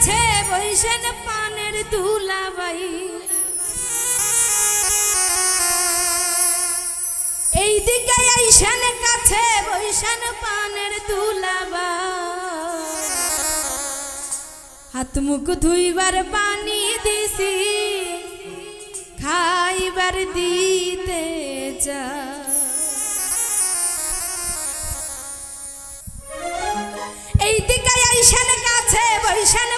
কাছে বৈশেন পানের তুলাবাই এই দিকে আইসেন কাছে বৈশেন পানের তুলাবা হাত মুখ ধুইবার পানি দিছি, খাইবার দিতে যা এই দিকে আইসেন কাছে বৈশেন